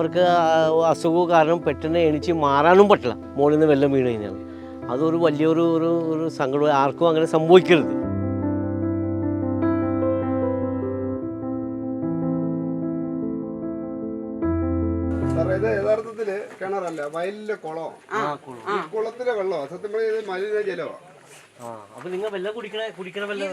അവർക്ക് അസുഖവും കാരണം പെട്ടെന്ന് എണിച്ച് മാറാനും പറ്റില്ല. മുകളിൽ നിന്ന് വെള്ളം വീണ് കഴിഞ്ഞാൽ. അതൊരു വലിയൊരു ഒരു ഒരു സങ്കടം. ആർക്കും അങ്ങനെ സംഭവിക്കരുത്. ഇത് യഥാർത്ഥത്തിൽ കിണറല്ല വയലിലെ കുളം. ഈ കുളത്തിലെ വെള്ളമാണ് സത്യം പറഞ്ഞാൽ ഇത് മലിന ജലമാണ് ആ അപ്പൊ നിങ്ങൾ വെള്ളം കുടിക്കണ കുടിക്കണ വെള്ളം ഈ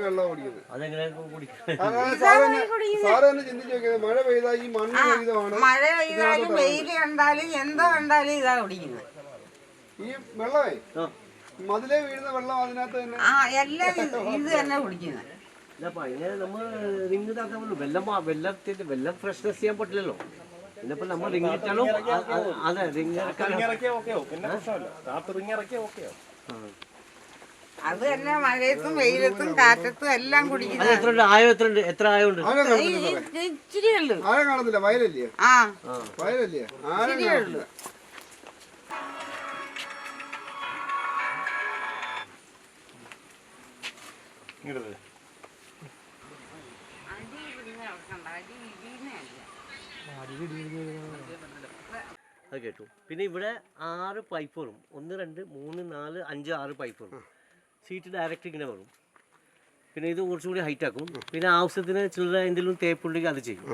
വെള്ളം കുടിക്കുന്നത് അതെങ്ങനെ കുടിക്കണേ? അതാണ് സാധാരണ സാധാരണ നോക്കിയത് മഴ പെയ്താൽ ഈ മണ്ണ് സഹിതമാണ് മഴ പെയ്താലും വെയിൽ കണ്ടാലും എന്തോ കണ്ടാലും ഇതാ കുടിക്കുന്നത്. ഈ വെള്ളമേ? മതിലേ വീഴുന്ന വെള്ളം അതിനകത്ത് തന്നെ? ആ എല്ലാം ഇത് ഇത് തന്നെ കുടിക്കുന്നത്. ഇങ്ങനെ നമ്മൾ റിങ് ഇതാക്കാൻ പറ്റുള്ളൂ. വെള്ളം മാ- വെള്ളത്തിന്റെ വെള്ളം ഫ്രഷ്നെസ് ചെയ്യാൻ പറ്റില്ലല്ലോ. നമ്മൾ റിങ് ഇട്ടാലും അ- അ- അതെ റിങ് ഇറക്കാൻ അത് തന്നെ മഴയത്തും വെയിലത്തും കാറ്റത്തും എല്ലാം കുടിക്കുന്നത് എത്ര ഉണ്ട്? ആയോ എത്ര ഉണ്ട്? എത്ര ആയോ ഉണ്ട്? ആഴം കാണത്തില്ല സാറേ. ഇച്ചിരി ഉള്ളു. ആഴം കാണത്തില്ല വയലല്ലേ? ആ. വയലല്ലേ? ആഴം കാണത്തില്ല അത് കേട്ടു. പിന്നെ ഇവിടെ ആറ് പൈപ്പ് വരും ഒന്ന് രണ്ട് മൂന്ന് നാല് അഞ്ച് ആറ് പൈപ്പ് വരും സീറ്റ് ഡയറക്റ്റ് ഇങ്ങനെ വരും. പിന്നെ ഇത് കുറച്ചും കൂടി ഹൈറ്റ് ആക്കും. പിന്നെ ആവശ്യത്തിന് ചില്ലറ എന്തെങ്കിലും തേപ്പുണ്ടെങ്കിൽ അത് ചെയ്യും.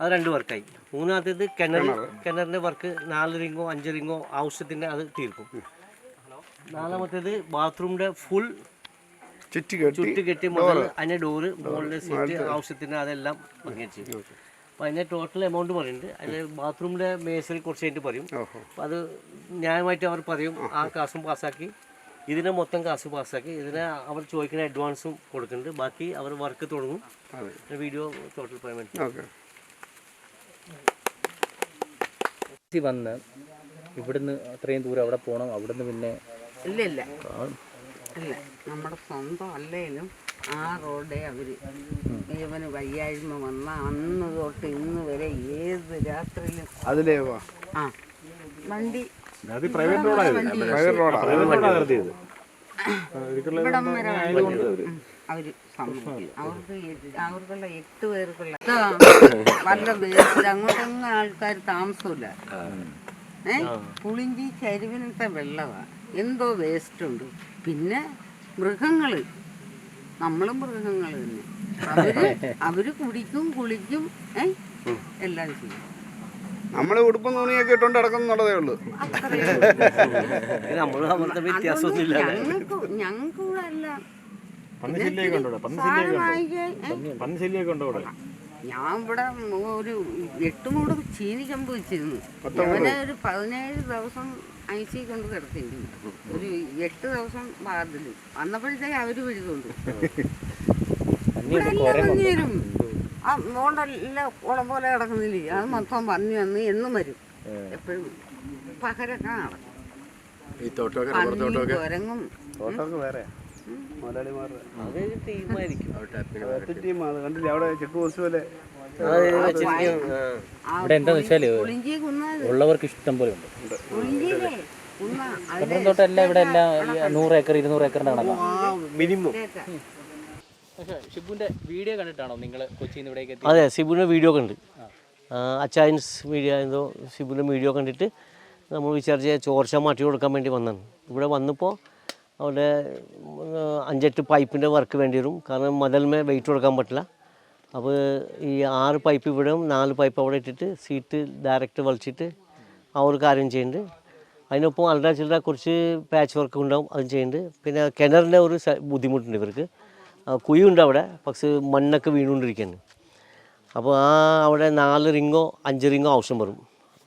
അത് രണ്ട് വർക്കായി മൂന്നാമത്തേത് കിണർ കിണറിന്റെ വർക്ക് നാല് റിങ്ങോ അഞ്ച് റിങ്ങോ ആവശ്യത്തിന് അത് തീർക്കും. നാലാമത്തേത് ബാത്റൂമിന്റെ ഫുൾ ചുറ്റി കെട്ടി മുതൽ അതിന്റെ ഡോറ് മുകളിലെ സീറ്റ് ആവശ്യത്തിന് അതെല്ലാം അങ്ങനെ ചെയ്യും. അപ്പോൾ അതിന്റെ ടോട്ടൽ എമൗണ്ട് പറയുന്നുണ്ട്. അതിൽ ബാത്റൂമിന്റെ മേസറി കുറച്ച് കഴിഞ്ഞിട്ട് പറയും. അപ്പോൾ അത് ന്യായമായിട്ട് അവർ പറയും. ആ കാശും പാസ്സാക്കി ഇതിനെ മൊത്തം കാശ് പാസ്സാക്കി. ഇതിനെ അവർ ചോദിക്കുന്ന അഡ്വാൻസും കൊടുക്കുന്നുണ്ട്. ബാക്കി അവർ വർക്ക് തുടങ്ങും. വീഡിയോ ടോട്ടൽ പേയ്മെന്റ് വന്ന് ഇവിടുന്ന് അത്രയും ദൂരം അവിടെ പോകണം അവിടുന്ന് പിന്നെ ഇല്ല ഇല്ല. ഇല്ല. നമ്മുടെ സ്വന്തം അല്ലേലും ആ റോഡേ അവർ. ഇവന് വയ്യായ്മ വന്ന അന്ന് തൊട്ട് ഇന്ന് വരെ ഏത് രാത്രിയിലും അതിലേ ആ. വണ്ടി പ്രൈവറ്റ് റോഡാണ് ഇവിടം വരെ വണ്ടി ഉം. അവർ സമ്മതിക്കും അവർക്ക് എ- അവർക്കുള്ള എട്ട് പേർക്കുള്ള വല്ല വേസ്റ്റ് അങ്ങോട്ടൊന്നും ആൾക്കാർ താമസമില്ല. ഏ? പുളിഞ്ചി ചരിവിനത്തെ വെള്ളമാ എന്തോ വേസ്റ്റ് ഉണ്ട്. പിന്നെ മൃഗങ്ങൾ. നമ്മളും മൃഗങ്ങൾ തന്നെ. അവർ അവർ കുടിക്കും കുളിക്കും ഏ? എല്ലാം ചെയ്യും. നമ്മൾ ഉടുപ്പും തുണിയൊക്കെ ഇട്ടോണ്ട് നടക്കുന്നുള്ളതേ ഉള്ളൂ. നമ്മൾ? ഞാൻ ഇവിടെ? ഒരു എട്ട് മൂട് ചീനി കമ്പ് വെച്ചിരുന്നു. അവനെ ഒരു പതിനേഴ് ദിവസം ഐ സി കൊണ്ട് കിടത്തിയിരുന്നു. ഒരു എട്ട് ദിവസം വാർഡിൽ വന്നപ്പോഴത്തേക്ക് അവർ പിടികൊണ്ടു ഇവിടെ എല്ലാം വന്നു വരും ആ മോണ്ടെല്ലാം കുളം പോലെ കിടക്കുന്നില്ലേ? അത് മൊത്തം വന്നി വന്ന് എന്നും വരും. എപ്പോഴും പകരൊക്കെ നടക്കും ഈ തോട്ടമൊക്കെ പന്നിയും കുരങ്ങും തോട്ടമൊക്കെ വേറെ. മുതലാളിമാരുടെ. അത് ടീമായിരിക്കും. ടീമാണ്. കണ്ടില്ലേ? അവിടെ ചെക്ക് പോസ്റ്റ് പോലെ ഇവിടെ എന്താന്ന് വെച്ചാൽ ഉള്ളവർക്ക് ഇഷ്ടം പോലെ ഉണ്ട്. ഇവിടെ എല്ലാം നൂറ് ഏക്കർ ഇരുന്നൂറ് ഏക്കറിന്റെ കണക്കാണ് മിനിമം. പക്ഷേ വീഡിയോ കണ്ടിട്ടാണോ നിങ്ങൾ കൊച്ചിയിൽ നിന്ന് ഇവിടേക്ക് എത്തി അതെ സിബുവിന്റെ വീഡിയോ കണ്ട്. അച്ചായൻസ് മീഡിയ എന്തോ സിബുവിന്റെ വീഡിയോ കണ്ടിട്ട് നമ്മൾ വിചാരിച്ച ചോർച്ച മാറ്റി കൊടുക്കാൻ വേണ്ടി വന്നാണ് ഇവിടെ വന്നപ്പോൾ അവിടെ അഞ്ചെട്ട് പൈപ്പിന്റെ വർക്ക് വേണ്ടി വരും. കാരണം മതൽമേ വെയിറ്റ് കൊടുക്കാൻ പറ്റില്ല. അപ്പോൾ ഈ ആറ് പൈപ്പ് ഇവിടെ നാല് പൈപ്പ് അവിടെ ഇട്ടിട്ട് സീറ്റ് ഡയറക്റ്റ് വലിച്ചിട്ട് ആ ഒരു കാര്യം ചെയ്യുന്നുണ്ട്. അതിനൊപ്പം അൽഡ ചിൽഡ കുറച്ച് പാച്ച് വർക്ക് ഉണ്ടാവും അതും ചെയ്യുന്നുണ്ട്. പിന്നെ കിണറിന്റെ ഒരു ബുദ്ധിമുട്ടുണ്ട് ഇവർക്ക്. കുഴിയുണ്ട് അവിടെ. പക്ഷേ മണ്ണൊക്കെ വീണുകൊണ്ടിരിക്കുകയാണ്. അപ്പോൾ ആ അവിടെ നാല് റിങ്ങോ അഞ്ച് റിങ്ങോ ആവശ്യം വരും.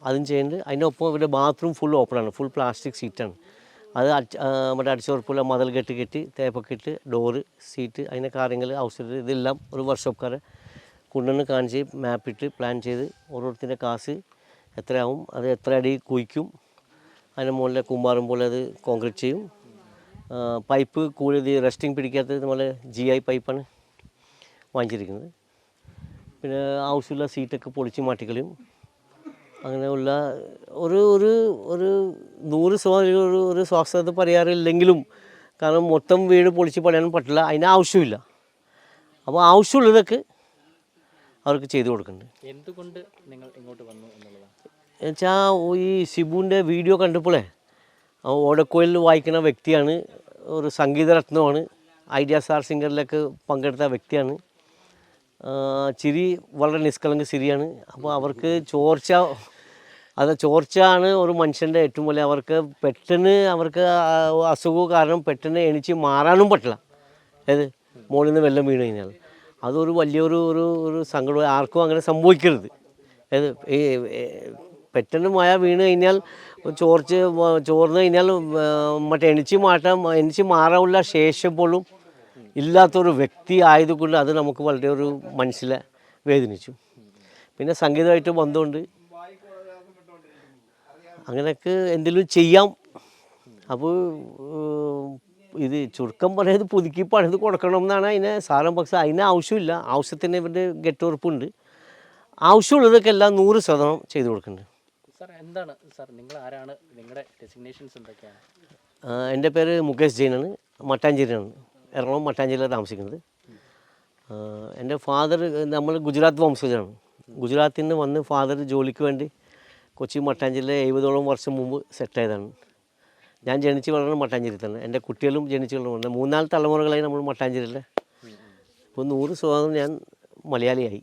അതും ചെയ്യുന്നുണ്ട് അതിനൊപ്പം ഇവിടെ ബാത്റൂം ഫുൾ ഓപ്പണാണ് ഫുൾ പ്ലാസ്റ്റിക് സീറ്റാണ് അത് അടിച്ച് മറ്റേ അടിച്ചുറപ്പുള്ള മതൽ കെട്ടി കെട്ടി തേപ്പൊക്കെ ഇട്ട് ഡോറ് സീറ്റ് അതിന്റെ കാര്യങ്ങൾ ഔഷധം ഇതെല്ലാം ഒരു വർക്ക്ഷോപ്പുകാരെ കൊണ്ടുവന്ന് കാണിച്ച് മാപ്പിട്ട് പ്ലാൻ ചെയ്ത് ഓരോരുത്തരുടെ കാശ് എത്രയാവും അത് എത്ര അടി കുഴിക്കും അതിന് മുകളിൽ കുമ്പാറും പോലെ അത് കോൺക്രീറ്റ് ചെയ്യും. പൈപ്പ് കൂടുതൽ റെസ്റ്റിംഗ് പിടിക്കാത്തത് നമ്മൾ ജി ഐ പൈപ്പാണ് വാങ്ങിച്ചിരിക്കുന്നത്. പിന്നെ ആവശ്യമുള്ള സീറ്റൊക്കെ പൊളിച്ച് മാറ്റിക്കളയും. അങ്ങനെയുള്ള ഒരു ഒരു ഒരു നൂറ് ശതമാനം ഒരു ഒരു പരിഹാരമില്ലെങ്കിലും കാരണം മൊത്തം വീട് പൊളിച്ച് പണിയാനും പറ്റില്ല. അതിന് ആവശ്യമില്ല. അപ്പോൾ ആവശ്യമുള്ളതൊക്കെ അവർക്ക് ചെയ്തു കൊടുക്കുന്നുണ്ട്. എന്തുകൊണ്ട് നിങ്ങൾ ഇങ്ങോട്ട് വന്നു എന്നുള്ളതാണ്? എന്നുവെച്ചാൽ ഈ സിബുവിന്റെ വീഡിയോ കണ്ടപ്പോഴേ ഓടക്കോയിൽ വായിക്കുന്ന വ്യക്തിയാണ്. ഒരു സംഗീതരത്നമാണ് ഐഡിയ സ്റ്റാർ സിംഗറിലൊക്കെ പങ്കെടുത്ത വ്യക്തിയാണ്. ചിരി വളരെ നിഷ്കളങ്ക ചിരിയാണ്. അപ്പോൾ അവർക്ക് ചോർച്ച അത് ചോർച്ചയാണ് ഒരു മനുഷ്യന്റെ ഏറ്റവും വലിയ അവർക്ക് പെട്ടെന്ന് അവർക്ക് അസുഖം അസുഖവും കാരണം പെട്ടെന്ന് എണീച്ച് മാറാനും പറ്റില്ല. ഏത്? മുകളിൽ നിന്ന് വെള്ളം വീണ് കഴിഞ്ഞാൽ. അതൊരു വലിയൊരു ഒരു ഒരു സങ്കടം. ആർക്കും അങ്ങനെ സംഭവിക്കരുത്. ഏത്? ഈ പെട്ടെന്ന് മഴ വീണ് കഴിഞ്ഞാൽ ചോർച്ച് ചോർന്ന് കഴിഞ്ഞാൽ മറ്റേ എണിച്ച് മാറ്റാൻ എണിച്ച് മാറാനുള്ള ശേഷം പോലും ഇല്ലാത്തൊരു വ്യക്തി ആയതുകൊണ്ട് അത് നമുക്ക് വളരെ ഒരു മനസ്സിലെ വേദനിച്ചു. പിന്നെ സംഗീതമായിട്ട് ബന്ധമുണ്ട്. അങ്ങനെയൊക്കെ എന്തെങ്കിലും ചെയ്യാം. അപ്പോൾ ഇത് ചുരുക്കം പറയുന്നത് പുതുക്കി പണിത് കൊടുക്കണം എന്നാണ് അതിനെ സാരം പക്ഷെ അതിന് ആവശ്യമില്ല. ആവശ്യത്തിന് ഇവരുടെ ഗെട്ടുറപ്പുണ്ട് ആവശ്യമുള്ളതൊക്കെ എല്ലാം നൂറ് ശതമാനം ചെയ്തു കൊടുക്കുന്നുണ്ട്. എന്താണ്? സാർ നിങ്ങൾ ആരാണ് നിങ്ങളുടെ ഡെസിഗ്നേഷൻസ് എന്തൊക്കെയാണ്? എന്റെ പേര് മുകേഷ് ജെയിനാണ്. മട്ടാഞ്ചേരിയാണ് എറണാകുളം മട്ടാഞ്ചേരിയിലാണ് താമസിക്കുന്നത്. എന്റെ ഫാദർ നമ്മൾ ഗുജറാത്ത് വംശജനാണ് ഗുജറാത്തിൽ നിന്ന് വന്ന് ഫാദർ ജോലിക്ക് വേണ്ടി കൊച്ചി മട്ടാഞ്ചേരിയിലെ എഴുപതോളം വർഷം മുമ്പ് സെറ്റായതാണ് ഞാൻ ജനിച്ച് വളർന്നത് മട്ടാഞ്ചേരി തന്നെ. എന്റെ കുട്ടികളും ജനിച്ച് വളർന്നത് മൂന്നാൽ തലമുറകളായി നമ്മൾ മട്ടാഞ്ചേരിയിലെ. ഇപ്പോൾ നൂറ് ശതമാനം ഞാൻ മലയാളിയായി.